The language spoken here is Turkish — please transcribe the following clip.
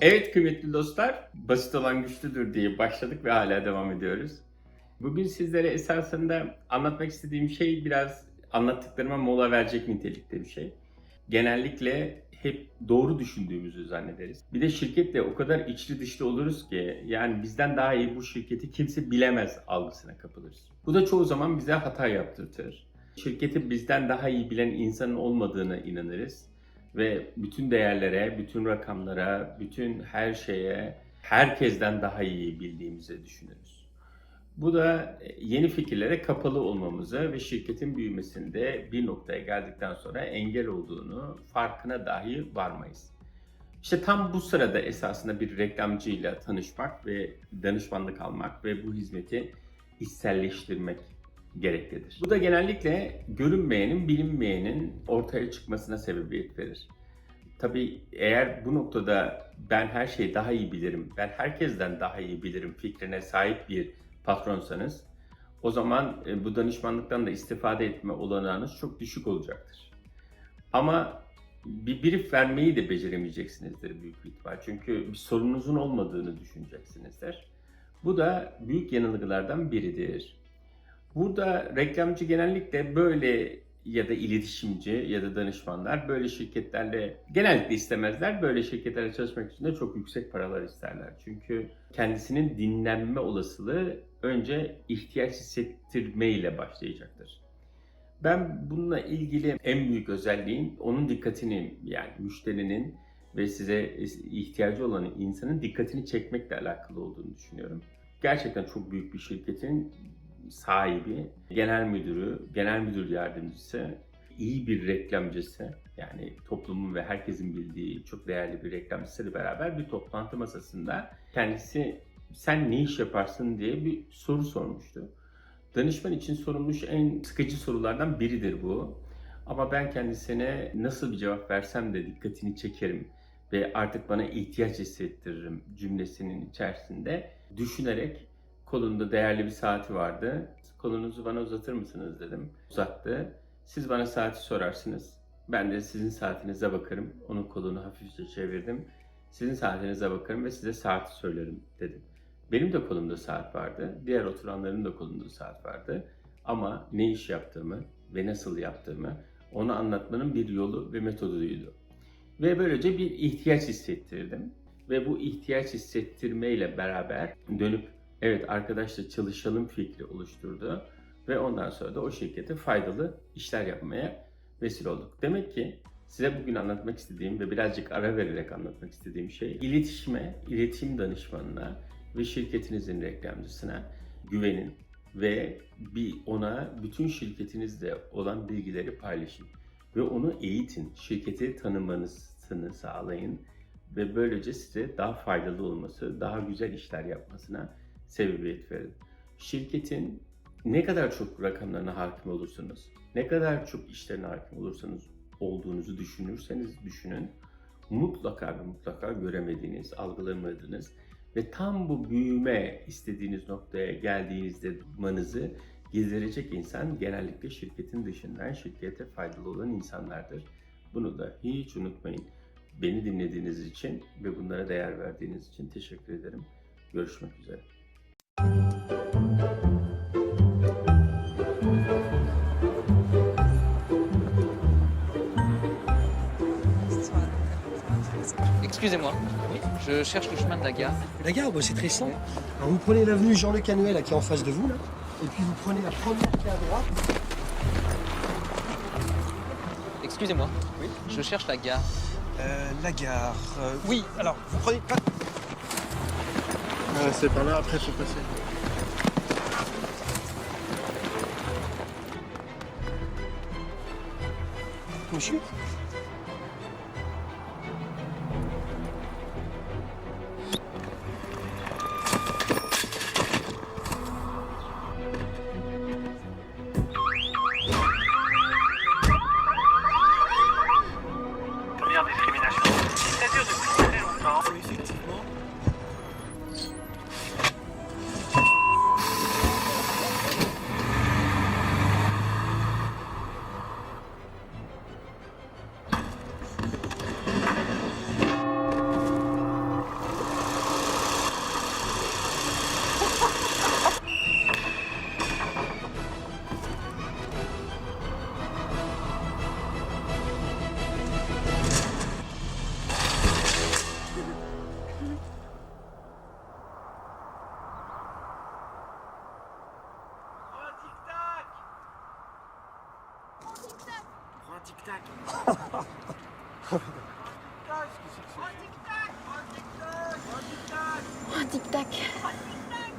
Evet kıymetli dostlar, basit olan güçlüdür diye başladık ve hala devam ediyoruz. Bugün sizlere esasında anlatmak istediğim şey biraz anlattıklarıma mola verecek nitelikte bir şey. Genellikle hep doğru düşündüğümüzü zannederiz. Bir de şirketle o kadar içli dışlı oluruz ki yani bizden daha iyi bu şirketi kimse bilemez algısına kapılırız. Bu da çoğu zaman bize hata yaptırtır. Şirketi bizden daha iyi bilen insanın olmadığına inanırız ve bütün değerlere, bütün rakamlara, bütün her şeye herkesten daha iyi bildiğimizi düşünürüz. Bu da yeni fikirlere kapalı olmamızı ve şirketin büyümesinde bir noktaya geldikten sonra engel olduğunu farkına dahi varmayız. İşte tam bu sırada esasında bir reklamcıyla tanışmak ve danışmanlık almak ve bu hizmeti içselleştirmek gereklidir. Bu da genellikle görünmeyenin, bilinmeyenin ortaya çıkmasına sebebiyet verir. Tabii eğer bu noktada ben her şeyi daha iyi bilirim, ben herkesten daha iyi bilirim fikrine sahip bir patronsanız o zaman e, bu danışmanlıktan da istifade etme olanağınız çok düşük olacaktır. Ama bir brief vermeyi de beceremeyeceksinizdir büyük bir ihtimal. Çünkü bir sorununuzun olmadığını düşüneceksinizdir. Bu da büyük yanılgılardan biridir. Burada reklamcı genellikle böyle ya da iletişimci ya da danışmanlar böyle şirketlerle genellikle istemezler. Böyle şirketlerle çalışmak için de çok yüksek paralar isterler. Çünkü kendisinin dinlenme olasılığı önce ihtiyaç hissettirmeyle başlayacaktır. Ben bununla ilgili en büyük özelliğin onun dikkatini yani müşterinin ve size ihtiyacı olan insanın dikkatini çekmekle alakalı olduğunu düşünüyorum. Gerçekten çok büyük bir şirketin sahibi, genel müdürü, genel müdür yardımcısı, iyi bir reklamcısı yani toplumun ve herkesin bildiği çok değerli bir reklamcısıyla beraber bir toplantı masasında kendisi sen ne iş yaparsın diye bir soru sormuştu. Danışman için sorulmuş en sıkıcı sorulardan biridir bu. Ama ben kendisine nasıl bir cevap versem de dikkatini çekerim ve artık bana ihtiyaç hissettiririm cümlesinin içerisinde düşünerek kolunda değerli bir saati vardı. Kolunuzu bana uzatır mısınız dedim. Uzattı. Siz bana saati sorarsınız. Ben de sizin saatinize bakarım. Onun kolunu hafifçe çevirdim. Sizin saatinize bakarım ve size saati söylerim dedim. Benim de kolumda saat vardı. Diğer oturanların da kolunda saat vardı. Ama ne iş yaptığımı ve nasıl yaptığımı onu anlatmanın bir yolu ve metoduydu. Ve böylece bir ihtiyaç hissettirdim. Ve bu ihtiyaç hissettirmeyle beraber dönüp evet arkadaşla çalışalım fikri oluşturdu. Ve ondan sonra da o şirkete faydalı işler yapmaya vesile olduk. Demek ki size bugün anlatmak istediğim ve birazcık ara vererek anlatmak istediğim şey iletişime, iletişim danışmanına ve şirketinizin reklamcısına güvenin ve bir ona bütün şirketinizde olan bilgileri paylaşın ve onu eğitin. Şirketi tanımanızı sağlayın ve böylece size daha faydalı olması, daha güzel işler yapmasına sebebiyet verin. Şirketin ne kadar çok rakamlarına hakim olursanız, ne kadar çok işlerine hakim olursanız olduğunuzu düşünürseniz düşünün, mutlaka ve mutlaka göremediğiniz, algılamadığınız ve tam bu büyüme istediğiniz noktaya geldiğinizde durmanızı giderecek insan genellikle şirketin dışından şirkete faydalı olan insanlardır. Bunu da hiç unutmayın. Beni dinlediğiniz için ve bunlara değer verdiğiniz için teşekkür ederim. Görüşmek üzere. Excusez-moi, je cherche le chemin de la gare. La gare, bah, c'est très simple. Alors, vous prenez l'avenue Jean-Luc Canuel là, qui est en face de vous, là, et puis vous prenez la première qui est à droite. Excusez-moi, je cherche la gare. Euh, la gare. euh, oui, alors vous prenez pas. Ah, c'est par là, après faut passer. Monsieur? Azıcık tak. Azıcık tak. Azıcık tak. Azıcık tak. Azıcık tak.